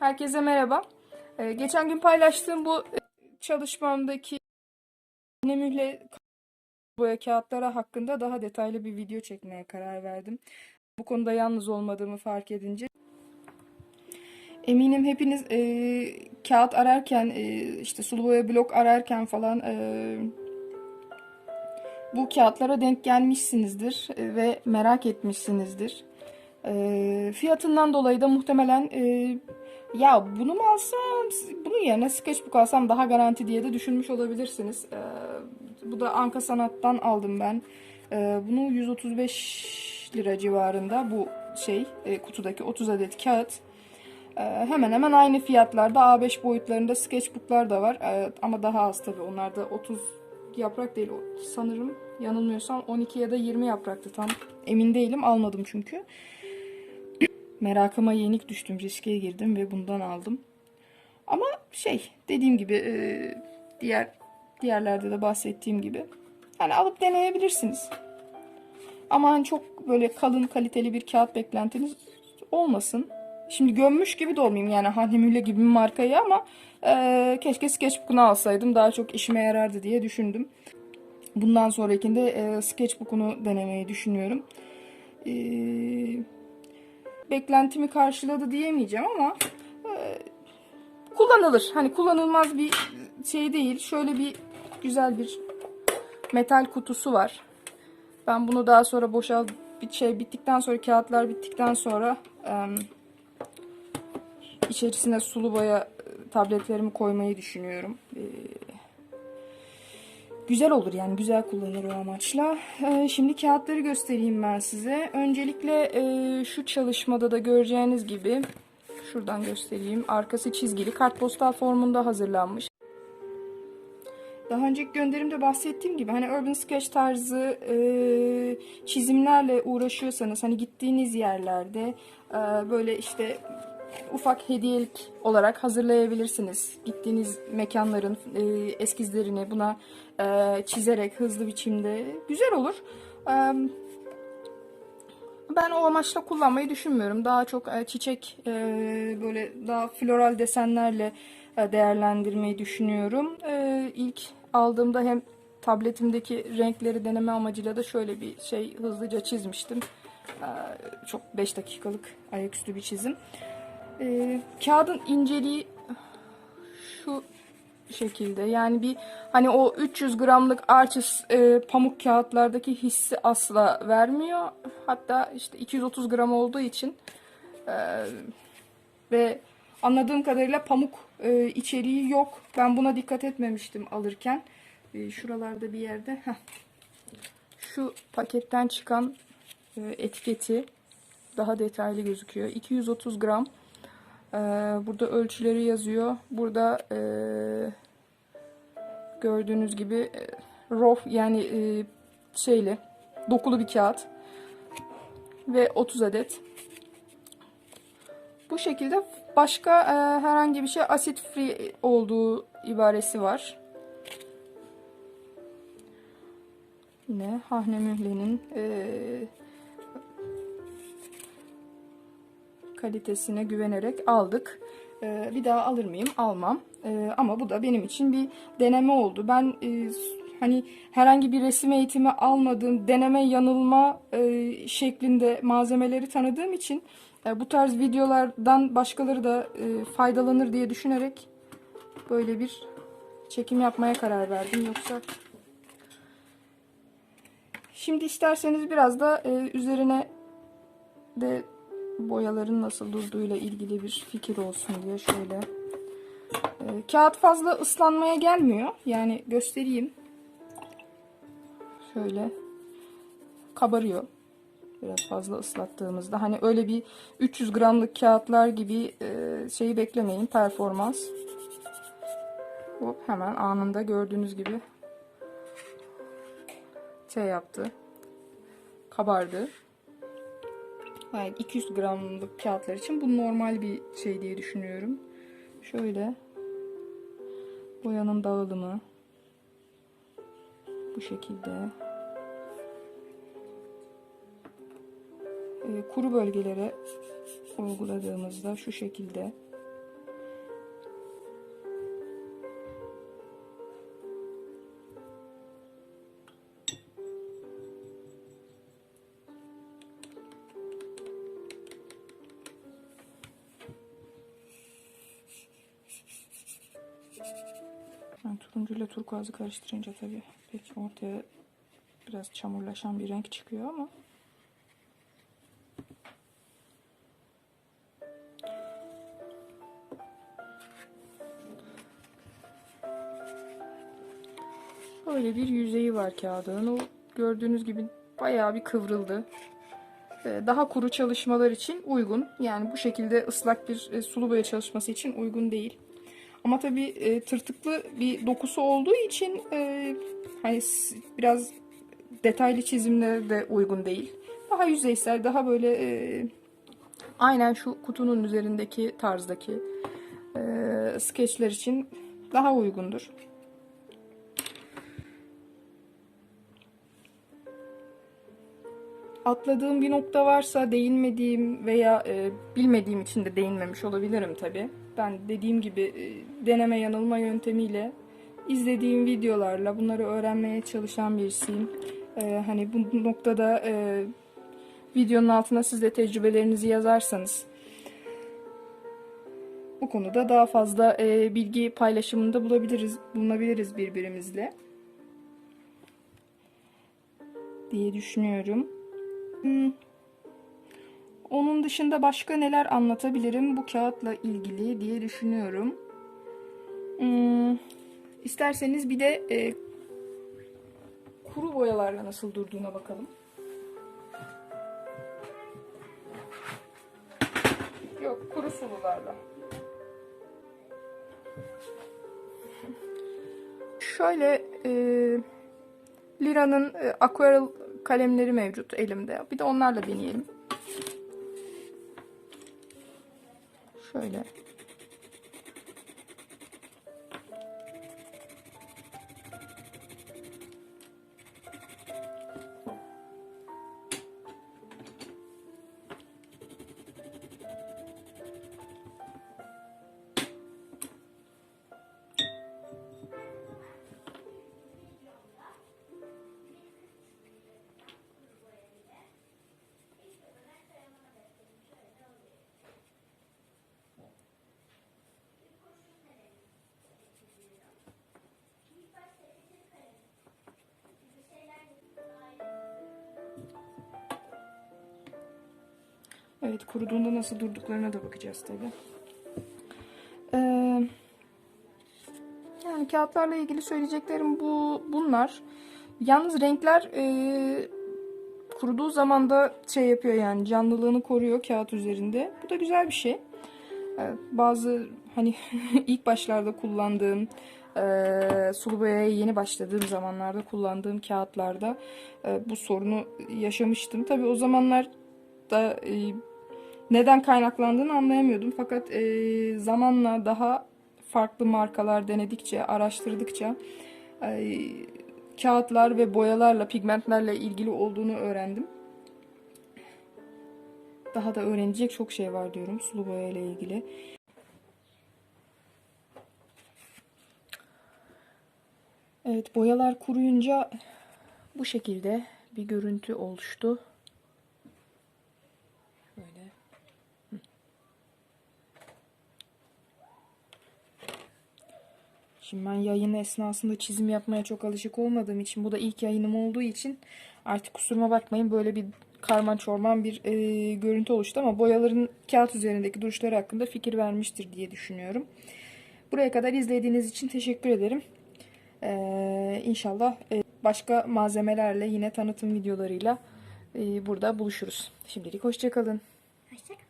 Herkese merhaba. Ee, geçen gün paylaştığım bu e, çalışmamdaki yine mühle boya kağıtları hakkında daha detaylı bir video çekmeye karar verdim. Bu konuda yalnız olmadığımı fark edince. Eminim hepiniz e, kağıt ararken, e, işte sulu boya blok ararken falan e, bu kağıtlara denk gelmişsinizdir e, ve merak etmişsinizdir. E, fiyatından dolayı da muhtemelen e, ya bunu mu alsam, bunun yerine sketchbook alsam daha garanti diye de düşünmüş olabilirsiniz. E, bu da Anka Sanat'tan aldım ben. E, bunu 135 lira civarında bu şey e, kutudaki 30 adet kağıt. E, hemen hemen aynı fiyatlarda A5 boyutlarında sketchbooklar da var. E, ama daha az tabii. Onlar da 30 yaprak değil sanırım yanılmıyorsam 12 ya da 20 yapraktı tam emin değilim almadım çünkü. Merakıma yenik düştüm riske girdim ve bundan aldım. Ama şey dediğim gibi e, diğer diğerlerde de bahsettiğim gibi hani alıp deneyebilirsiniz. Ama hani çok böyle kalın kaliteli bir kağıt beklentiniz olmasın. Şimdi gömmüş gibi de olmayayım yani Hanhemühle gibi bir markayı ama e, keşke sketchbook'unu alsaydım daha çok işime yarardı diye düşündüm. Bundan sonrakinde e, sketchbook'unu denemeyi düşünüyorum. E, beklentimi karşıladı diyemeyeceğim ama e, kullanılır. Hani kullanılmaz bir şey değil. Şöyle bir güzel bir metal kutusu var. Ben bunu daha sonra boşal bir şey bittikten sonra kağıtlar bittikten sonra e, içerisine sulu boya e, tabletlerimi koymayı düşünüyorum. Güzel olur yani güzel kullanır o amaçla. E, şimdi kağıtları göstereyim ben size. Öncelikle e, şu çalışmada da göreceğiniz gibi şuradan göstereyim. Arkası çizgili kartpostal formunda hazırlanmış. Daha önceki gönderimde bahsettiğim gibi hani urban sketch tarzı e, çizimlerle uğraşıyorsanız hani gittiğiniz yerlerde e, böyle işte ufak hediyelik olarak hazırlayabilirsiniz. Gittiğiniz mekanların e, eskizlerini buna e, çizerek hızlı biçimde güzel olur. E, ben o amaçla kullanmayı düşünmüyorum. Daha çok e, çiçek e, böyle daha floral desenlerle e, değerlendirmeyi düşünüyorum. E, ilk aldığımda hem tabletimdeki renkleri deneme amacıyla da şöyle bir şey hızlıca çizmiştim. E, çok 5 dakikalık ayaküstü bir çizim. E, kağıdın inceliği şu şekilde yani bir hani o 300 gramlık Arches e, pamuk kağıtlardaki hissi asla vermiyor. Hatta işte 230 gram olduğu için e, ve anladığım kadarıyla pamuk e, içeriği yok. Ben buna dikkat etmemiştim alırken. E, şuralarda bir yerde heh. şu paketten çıkan e, etiketi daha detaylı gözüküyor. 230 gram. Ee, burada ölçüleri yazıyor. Burada e, gördüğünüz gibi e, rof yani e, şeyli dokulu bir kağıt ve 30 adet. Bu şekilde başka e, herhangi bir şey asit free olduğu ibaresi var. Yine Hahne Mühle'nin e, kalitesine güvenerek aldık. Ee, bir daha alır mıyım? Almam. Ee, ama bu da benim için bir deneme oldu. Ben e, hani herhangi bir resim eğitimi almadığım deneme yanılma e, şeklinde malzemeleri tanıdığım için e, bu tarz videolardan başkaları da faydalanır diye düşünerek böyle bir çekim yapmaya karar verdim. Yoksa şimdi isterseniz biraz da üzerine de boyaların nasıl durduğuyla ilgili bir fikir olsun diye şöyle. Ee, kağıt fazla ıslanmaya gelmiyor. Yani göstereyim. Şöyle kabarıyor. Biraz fazla ıslattığımızda. Hani öyle bir 300 gramlık kağıtlar gibi e, şeyi beklemeyin. Performans. Hop hemen anında gördüğünüz gibi şey yaptı. Kabardı. Yani 200 gramlık kağıtlar için bu normal bir şey diye düşünüyorum. Şöyle boyanın dağılımı bu şekilde. Ee, kuru bölgelere uyguladığımızda şu şekilde Turuncuyla turkuazı karıştırınca tabii pek ortaya biraz çamurlaşan bir renk çıkıyor ama Böyle bir yüzeyi var kağıdın. O gördüğünüz gibi bayağı bir kıvrıldı. Ee, Daha kuru çalışmalar için uygun. Yani bu şekilde ıslak bir e, sulu boya çalışması için uygun değil. Ama tabii e, tırtıklı bir dokusu olduğu için e, hani biraz detaylı çizimlere de uygun değil. Daha yüzeysel, daha böyle e, aynen şu kutunun üzerindeki tarzdaki e, skeçler için daha uygundur. Atladığım bir nokta varsa değinmediğim veya e, bilmediğim için de değinmemiş olabilirim tabi. Ben dediğim gibi e, deneme yanılma yöntemiyle izlediğim videolarla bunları öğrenmeye çalışan birisiyim. E, hani bu noktada e, videonun altına siz de tecrübelerinizi yazarsanız bu konuda daha fazla e, bilgi paylaşımında bulabiliriz, bulunabiliriz birbirimizle diye düşünüyorum. Hmm. Onun dışında başka neler anlatabilirim bu kağıtla ilgili diye düşünüyorum. Hmm. İsterseniz bir de e, kuru boyalarla nasıl durduğuna bakalım. Yok, kuru sulularla. Şöyle e, Lira'nın e, aquarel kalemleri mevcut elimde. Bir de onlarla deneyelim. Şöyle. Evet kuruduğunda nasıl durduklarına da bakacağız tabi. Ee, yani kağıtlarla ilgili söyleyeceklerim bu bunlar. Yalnız renkler e, kuruduğu zaman da şey yapıyor yani canlılığını koruyor kağıt üzerinde. Bu da güzel bir şey. Ee, bazı hani ilk başlarda kullandığım e, sulu boyaya yeni başladığım zamanlarda kullandığım kağıtlarda e, bu sorunu yaşamıştım. Tabi o zamanlar da e, neden kaynaklandığını anlayamıyordum. Fakat e, zamanla daha farklı markalar denedikçe, araştırdıkça e, kağıtlar ve boyalarla, pigmentlerle ilgili olduğunu öğrendim. Daha da öğrenecek çok şey var diyorum sulu boya ile ilgili. Evet boyalar kuruyunca bu şekilde bir görüntü oluştu. Şimdi ben yayın esnasında çizim yapmaya çok alışık olmadığım için bu da ilk yayınım olduğu için artık kusuruma bakmayın böyle bir karman çorman bir e, görüntü oluştu ama boyaların kağıt üzerindeki duruşları hakkında fikir vermiştir diye düşünüyorum. Buraya kadar izlediğiniz için teşekkür ederim. Ee, inşallah e, başka malzemelerle yine tanıtım videolarıyla e, burada buluşuruz. Şimdilik hoşçakalın. Hoşçakalın.